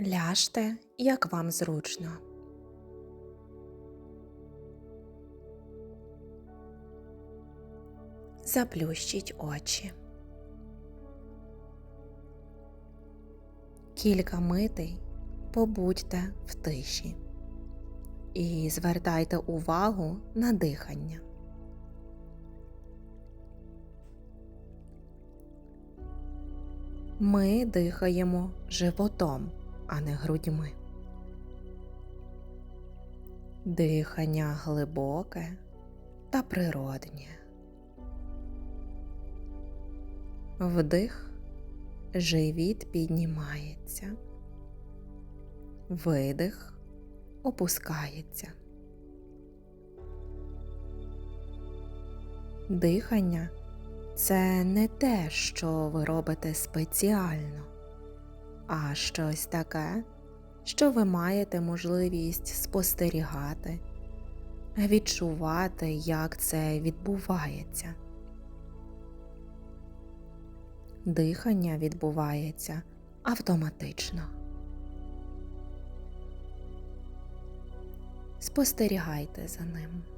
Ляжте, як вам зручно. Заплющіть очі. Кілька митей побудьте в тиші і звертайте увагу на дихання. Ми дихаємо животом, а не грудьми. Дихання глибоке та природнє. Вдих, живіт піднімається, видих опускається. Дихання це не те, що ви робите спеціально, а щось таке, що ви маєте можливість спостерігати, відчувати, як це відбувається. Дихання відбувається автоматично. Спостерігайте за ним.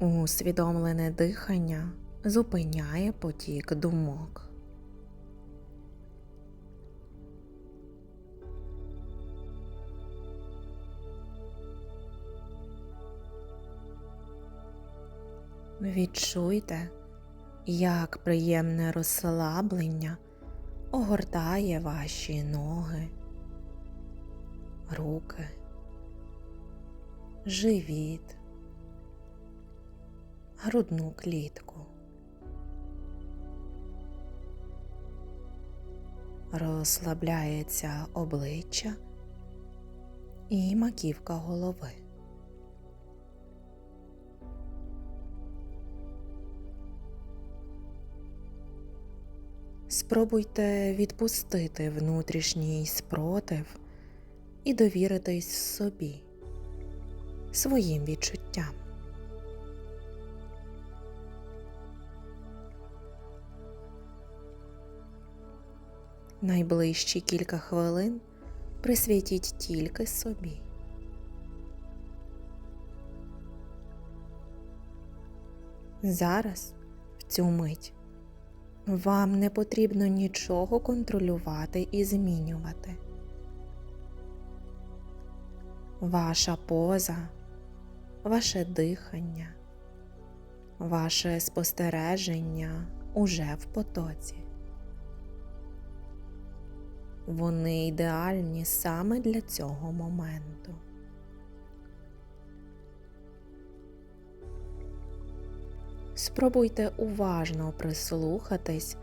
Усвідомлене дихання зупиняє потік думок. Відчуйте, як приємне розслаблення огортає ваші ноги, руки, живіт, грудну клітку. Розслабляється обличчя і маківка голови. Спробуйте відпустити внутрішній спротив і довіритись собі, своїм відчуттям. Найближчі кілька хвилин присвятіть тільки собі. Зараз, в цю мить, вам не потрібно нічого контролювати і змінювати. Ваша поза, ваше дихання, ваше спостереження уже в потоці. Вони ідеальні саме для цього моменту. Спробуйте уважно прислухатись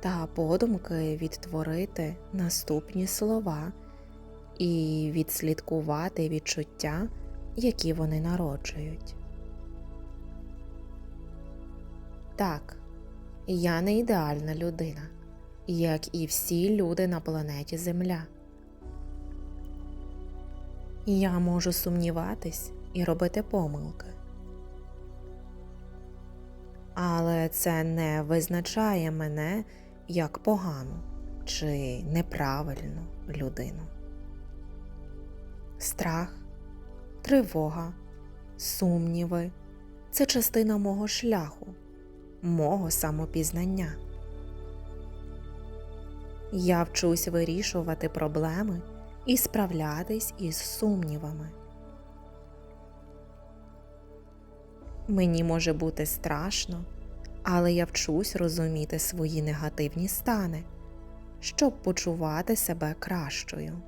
та подумки відтворити наступні слова і відслідкувати відчуття, які вони народжують. Так, я не ідеальна людина, як і всі люди на планеті Земля. Я можу сумніватись і робити помилки. Але це не визначає мене як погану чи неправильну людину. Страх, тривога, сумніви це частина мого шляху, мого самопізнання. Я вчусь вирішувати проблеми і справлятись із сумнівами. Мені може бути страшно, але я вчусь розуміти свої негативні стани, щоб почувати себе кращою.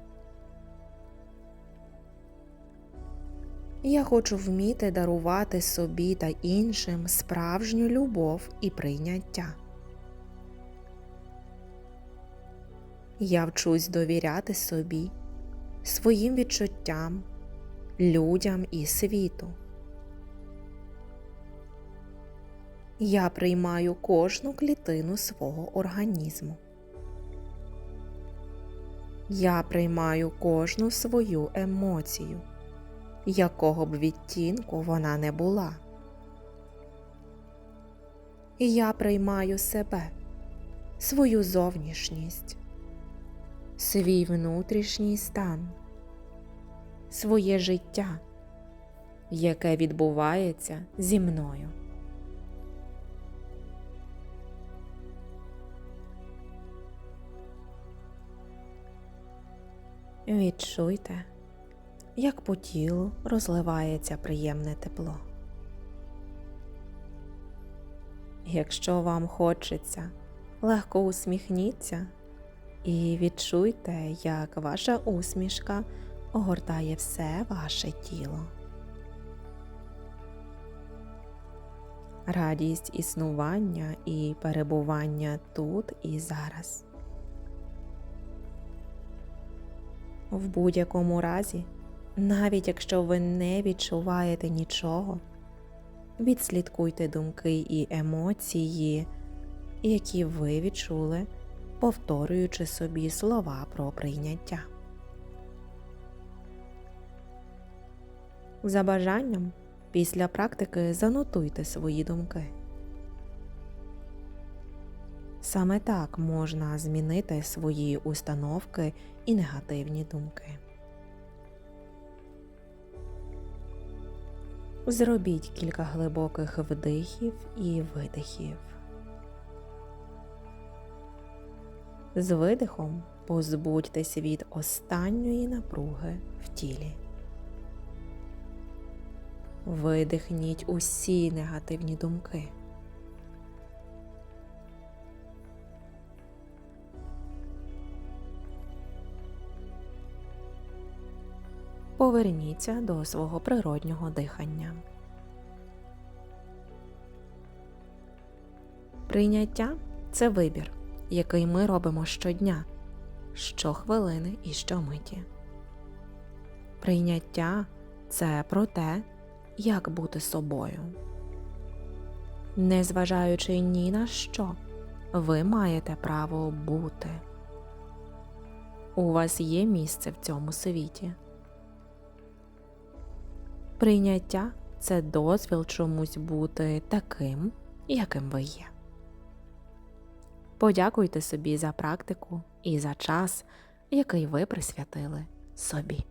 Я хочу вміти дарувати собі та іншим справжню любов і прийняття. Я вчусь довіряти собі, своїм відчуттям, людям і світу. Я приймаю кожну клітину свого організму. Я приймаю кожну свою емоцію, якого б відтінку вона не була. я приймаю себе, свою зовнішність, свій внутрішній стан, своє життя, яке відбувається зі мною. Відчуйте, як по тілу розливається приємне тепло. Якщо вам хочеться, легко усміхніться і відчуйте, як ваша усмішка огортає все ваше тіло. Радість існування і перебування тут і зараз. В будь-якому разі, навіть якщо ви не відчуваєте нічого, відслідкуйте думки і емоції, які ви відчули, повторюючи собі слова про прийняття. За бажанням, після практики занотуйте свої думки. Саме так можна змінити свої установки і негативні думки. Зробіть кілька глибоких вдихів і видихів. З видихом позбудьтесь від останньої напруги в тілі. Видихніть усі негативні думки. Поверніться до свого природнього дихання. Прийняття це вибір, який ми робимо щодня, щохвилини і щомиті. Прийняття це про те, як бути собою. Незважаючи ні на що, ви маєте право бути. У вас є місце в цьому світі. Прийняття це дозвіл чомусь бути таким, яким ви є. Подякуйте собі за практику і за час, який ви присвятили собі.